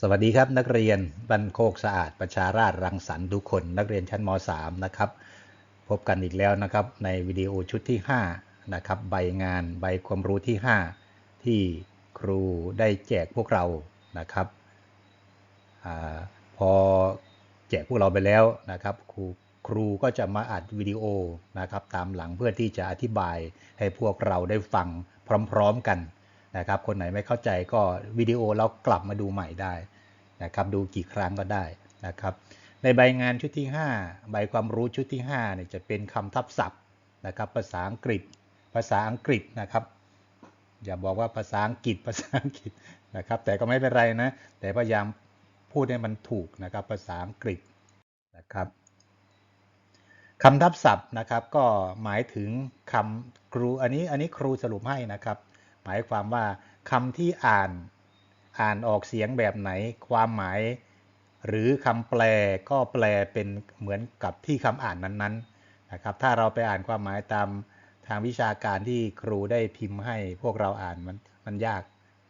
สวัสดีครับนักเรียนบ้านโคกสะอาดประชาราษฎร์รังสรรค์ทุกคนนักเรียนชั้นม .3 นะครับ พบกันอีกแล้วนะครับ ในวิดีโอชุดที่5นะครับใบงานใบความรู้ที่ 5 ที่ครูได้แจกพวกเรานะครับอพอแจกพวกเราไปแล้วนะครับ ครูครูก็จะมาอัดวิดีโอนะครับตามหลังเพื่อที่จะอธิบายให้พวกเราได้ฟังพร้อม ๆกัน นะครับ คนไหนไม่เข้าใจก็วิดีโอเรากลับมาดูใหม่ได้นะครับ ดูกี่ครั้งก็ได้นะครับ ในใบงานชุดที่ 5 ใบความรู้ชุดที่5เนี่ยจะเป็นคำทับศัพท์นะครับ ภาษาอังกฤษ ภาษาอังกฤษนะครับ อย่าบอกว่าภาษาอังกฤษภาษาอังกฤษนะครับ แต่ก็ไม่เป็นไรนะ แต่พยายามพูดให้มันถูกนะครับ ภาษาอังกฤษนะครับคำทับศัพท์นะครับก็หมายถึงคำครูอันนี้อันนี้ครูสรุปให้นะครับ หมายความว่าคำที่อ่านอ่านออกเสียงแบบไหน ความหมาย หรือคำแปลก็แปลเป็นเหมือนกับที่คำอ่านนั้นๆนะครับ ถ้าเราไปอ่านความหมายตามทางวิชาการที่ครูได้พิมพ์ให้พวกเราอ่านมันมันยาก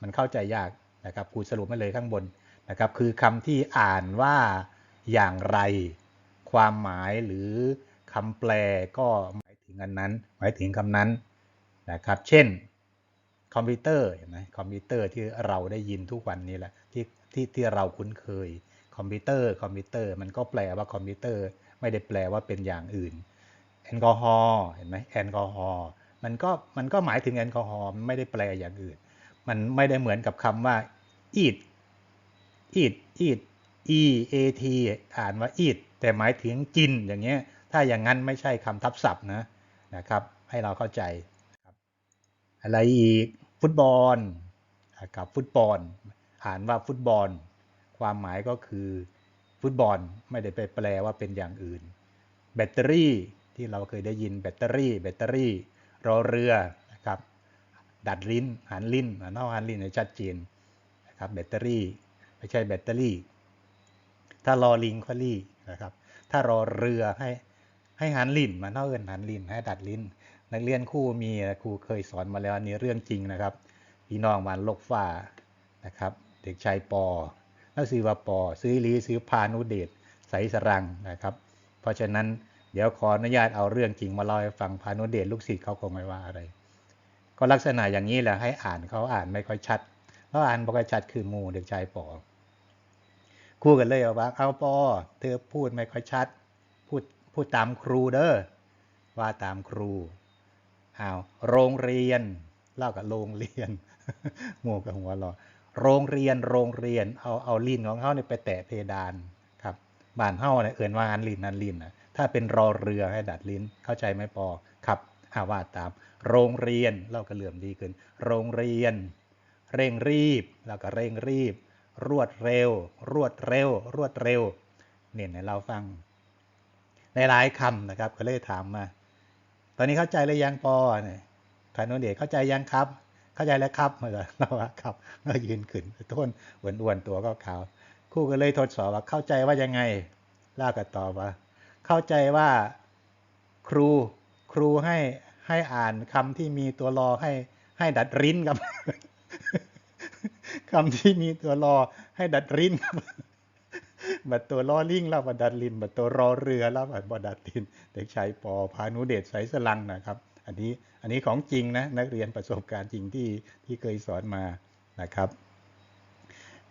มันเข้าใจยากนะครับครูสรุปมาเลยข้างบนนะครับคือคำที่อ่านว่าอย่างไร ความหมายหรือคำแปลก็หมายถึงอันนั้น หมายถึงคำนั้นนะครับ เช่น คอมพิวเตอร์เห็นไหมคอมพิวเตอร์ที่เราได้ยินทุกวันนี้แหละที่ที่ที่เราคุ้นเคยคอมพิวเตอร์คอมพิวเตอร์มันก็แปลว่าคอมพิวเตอร์ไม่ได้แปลว่าเป็นอย่างอื่นแอลกอฮอล์เห็นไหมแอลกอฮอล์มันก็มันก็หมายถึงแอลกอฮอล์ไม่ได้แปลอย่างอื่น มันไม่ได้เหมือนกับคำว่า eat eat eat e a t อ่านว่า eat แต่หมายถึงกินอย่างเงี้ยถ้าอย่างนั้นไม่ใช่คำทับศัพท์นะนะครับ ให้เราเข้าใจ อะไรอีกฟุตบอลนะครับฟุตบอลอ่านว่าฟุตบอล ความหมายก็คือฟุตบอลไม่ได้ไปแปลว่าเป็นอย่างอื่น แบตเตอรี่ที่เราเคยได้ยินแบตเตอรี่แบตเตอรี่รอเรือนะครับดัดลิ้นหันลิ้นนอาหันลิ้นให้ชัดเจนนะครับแบตเตอรี่ไม่ใช่แบตเตอรี่ ถ้ารอลิงก็ลี่นะครับถ้ารอเรือให้ ให้หันลิ้นมันเท่าเอินหันลิ้นให้ดัดลิ้น นักเรียนครู่มีครูเคยสอนมาแล้วนี้เรื่องจริงนะครับ พี่น้องวันลกฟ้านะครับ เด็กชายปอนักซื้อว่าปอ ซื้อลีซื้อพานุเดชใสสรังนะครับ เพราะฉะนั้นเดี๋ยวขออนุญาตเอาเรื่องจริงมาเล่าให้ฟังพานุเดชลูกศิษย์เขาคงไม่ว่าอะไร ก็ลักษณะอย่างนี้แหละให้อ่านเขาอ่านไม่ค่อยชัดเพราอ่านไม่ค่อยชัดคือมูเด็กชายปอคู่กันเลยว่าเอาปอ เธอพูดไม่ค่อยชัด พูด พูดตามครูเด้อว่าตามครูอ้าวโรงเรียนเล่ากับโรงเรียนหมูกับหัวเรอโรงเรียนโรงเรียนเอาเอาลิ้นของเขาเนี่ยไปแตะเพดานครับบ้านเฮาเนี่ยเอื่นว่าอันลิ้นนันลิ้นนะถ้าเป็นรอเรือให้ดัดลิ้นเข้าใจไหมปอครับอาว่าตาม โรงเรียนเล่าก็เหลื่อมดีขึ้น โรงเรียน เร่งรีบแล้วก็เร่งรีบ รวดเร็ว รวดเร็ว รวดเร็ว เนี่ยเราฟัง หลายคำนะครับก็เลยถามมา ตอนนี้เข้าใจเลยยังปอเนี่ยพานุเดชเข้าใจยังครับ เข้าใจแล้วครับเมื่อเราว่าครับเรายืนขึ้นต้นอ้วนๆตัวก็ขาวครู่ก็เลยทดสอบว่าเข้าใจว่ายังไงล่ากันตอบว่า เข้าใจว่าครูครูให้ให้อ่านคำที่มีตัวรอให้ให้ดัดริ้นกับคำที่มีตัวรอให้ดัดริ้นครับ บัดตัวล้อลิงแล้วบัดดัดลินบัดตัวรอเรือแล้วบัดบดัดลินเด็กชายปอพานุเดชใสสลังนะครับ อันนี้อันนี้ของจริงนะนักเรียนประสบการณ์จริงที่ที่เคยสอนมานะครับ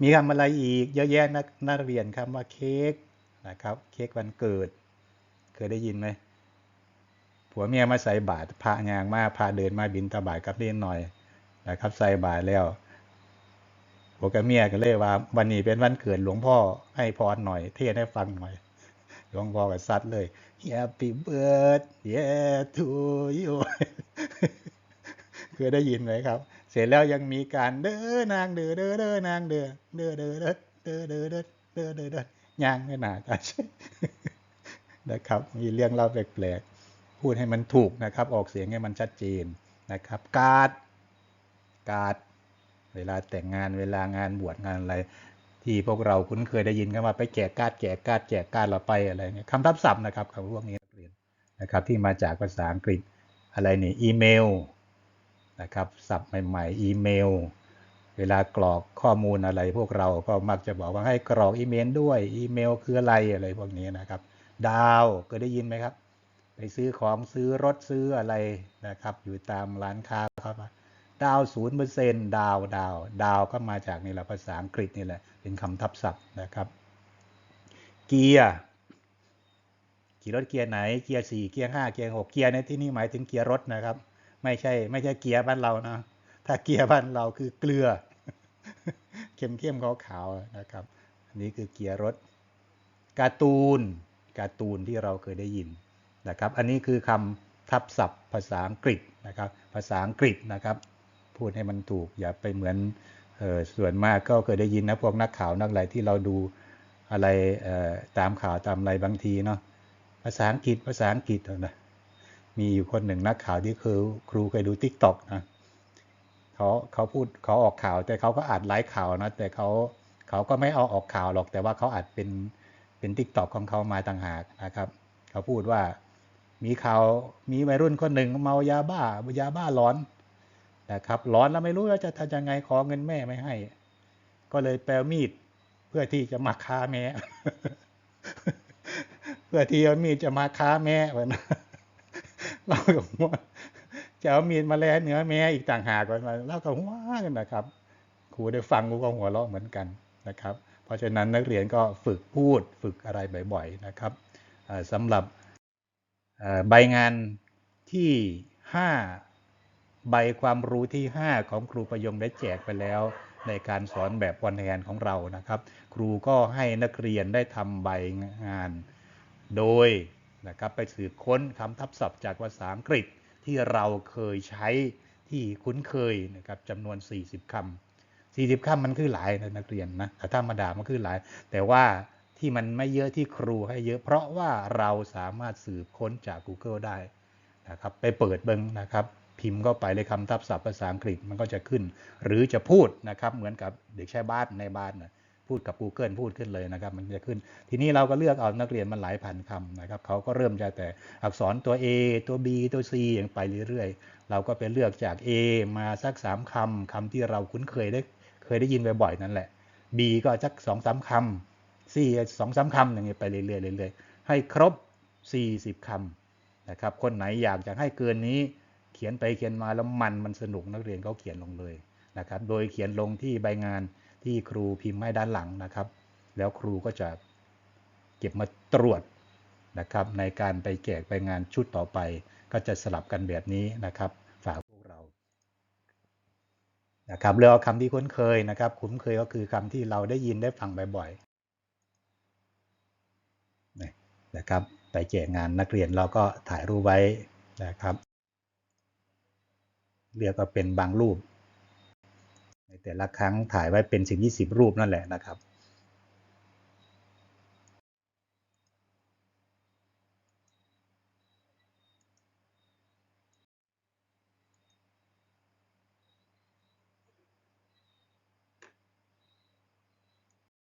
มีคำอะไรอีกเยอะแยะนักนักเรียนคำว่าเค้กนะครับ เค้กวันเกิด เคยได้ยินไหมผัวเมียมาใส่บาตรพระยางมาพาเดินมาบินตาบาตกับเล่นหน่อยนะครับใส่บาตรแล้ว ผัวกับเมียก็เลยว่า วันนี้เป็นวันเกิดหลวงพ่อให้พรหน่อย เทศให้ฟังหน่อย หลวงพ่อก็ซัดเลย Happy birthday to you เคยได้ยินไหมครับ เสร็จแล้วยังมีการเด้อนางเด้อเด้อเด้อนางเด้อเด้อเด้อเด้อเด้อเด้อเด้อเด้อเด้อเด้อย่างไม่หนากันนะครับ มีเรื่องเล่าแปลกๆพูดให้มันถูกนะครับ ออกเสียงให้มันชัดเจนนะครับ การ์ดการ์ด เวลาแต่งงานเวลางานบวชงานอะไร ที่พวกเราคุ้นเคยได้ยินกันว่าไปแจกการ์ดแจกการ์ดแจกการ์ดเราไปอะไรเนี่ยคำทับศัพท์นะครับคำพวกนี้นักเรียนนะครับ ที่มาจากภาษาอังกฤษอะไรนี่อีเมลนะครับศัพท์ใหม่ๆอีเมล เวลากรอกข้อมูลอะไร พวกเราก็มักจะบอกว่าให้กรอกอีเมลด้วยอีเมลคืออะไรอะไรพวกนี้นะครับดาวเคยได้ยินไหมครับ ไปซื้อของซื้อรถซื้ออะไรนะครับ อยู่ตามร้านค้าครับ ดาวศูนย์เปอร์เซ็นดาวดาวดาวก็มาจากนี่แหละภาษาอังกฤษนี่แหละ เป็นคำทับศัพท์นะครับ เกียร์ขี่รถเกียร์ไหนเกียร์สี่เกียร์ห้าเกียร์หกเกียร์ในที่นี่หมายถึงเกียร์รถนะครับ ไม่ใช่ไม่ใช่เกียร์บ้านเรานะถ้าเกียร์บ้านเราคือเกลือ เข้มเข้มขาวๆนะครับ อันนี้คือเกียร์รถการ์ตูนการ์ตูนที่เราเคยได้ยินนะครับ อันนี้คือคำทับศัพท์ภาษาอังกฤษนะครับ ภาษาอังกฤษนะครับ พูดให้มันถูก อย่าไปเหมือนออส่วนมากก็เคยได้ยินนะพวกนักข่าวนักอะไรที่เราดูอะไรตามข่าวตามอะไรบางทีเนาะภาษาอังกฤษภาษาอังกฤษนะมีอยู่คนหนึ่งนักข่าวที่คือครูเคยดูทิกตอกนะเขาเขาพูดเขาออกข่าว แต่เขาก็อ่านไลฟ์ข่าวนะแต่เขาเขาก็ไม่เอาออกข่าวหรอก แต่ว่าเขาอาจเป็นเป็นทิกตอกของเขามาต่างหากนะครับ เขาพูดว่ามีข่าวมีวัยรุ่นคนหนึ่งเมายาบ้ายาบ้าร้อน นะครับร้อนแล้วไม่รู้ว่าจะทำยังไงขอเงินแม่ไม่ให้ ก็เลยแปลมีดเพื่อที่จะมาฆ่าแม่ เพื่อที่เอามีดจะมาฆ่าแม่เหมือนเราก็ว่าจะเอามีดมาแล่เนื้อแม่อีกต่างหากก่อนมาเราก็ว่ากันนะครับครูได้ฟังครูก็หัวเราะเหมือนกันนะครับ เพราะฉะนั้นนักเรียนก็ฝึกพูดฝึกอะไรบ่อยๆนะครับอ่าสำหรับใบงานที่ 5 ใบความรู้ที่ 5 ของครูประยงได้แจกไปแล้วในการสอนแบบวันแฮนของเรานะครับ ครูก็ให้นักเรียนได้ทำใบงาน โดยนะครับไปสืบค้นคำทับศัพท์จากภาษาอังกฤษที่เราเคยใช้ที่คุ้นเคยนะครับจำนวน 40คำ40คำมันคือหลายนะนักเรียนนะแต่ธรรมดามันคือหลาย แต่ว่าที่มันไม่เยอะที่ครูให้เยอะเพราะว่าเราสามารถสืบค้นจาก Google ได้นะครับไปเปิดเบิงนะครับ พิมพ์เข้าไปเลยคำทับศัพท์ภาษาอังกฤษมันก็จะขึ้น หรือจะพูดนะครับเหมือนกับเด็กชายบ้านในบ้านนะพูดกับ Google พูดขึ้นเลยนะครับ มันจะขึ้น ทีนี้เราก็เลือกเอานักเรียนมันหลายพันคำนะครับเขาก็เริ่มจากแต่อักษรตัว A ตัว B ตัว C อย่างไปเรื่อยๆ เราก็ไปเลือกจาก A มาสัก3คำคำที่เราคุ้นเคยได้เคยได้ยินบ่อยๆนั่นแหละ B ก็สักสองสามคำ C สองสามคำอย่างเงี้ยไปเรื่อยๆเรื่อยๆให้ครบ 40คำนะครับคนไหนอยากจะให้เกินนี้ ขียนไปเขียนมาแล้วมันมันสนุกนักเรียนเขาเขียนลงเลยนะครับ โดยเขียนลงที่ใบงานที่ครูพิมพ์ให้ด้านหลังนะครับ แล้วครูก็จะเก็บมาตรวจนะครับ ในการไปแจกใบงานชุดต่อไป ก็จะสลับกันแบบนี้นะครับ ฝากพวกเรานะครับเรือเอาคำที่คุ้นเคยนะครับ คุ้นเคยก็คือคำที่เราได้ยินได้ฟังบ่อยๆนะครับไปแจกงานนักเรียนเราก็ถ่ายรูปไว้นะครับ เรียกว่าเป็นบางรูป ในแต่ละครั้งถ่ายไว้เป็นสิบยี่สิบรูปนั่นแหละนะครับ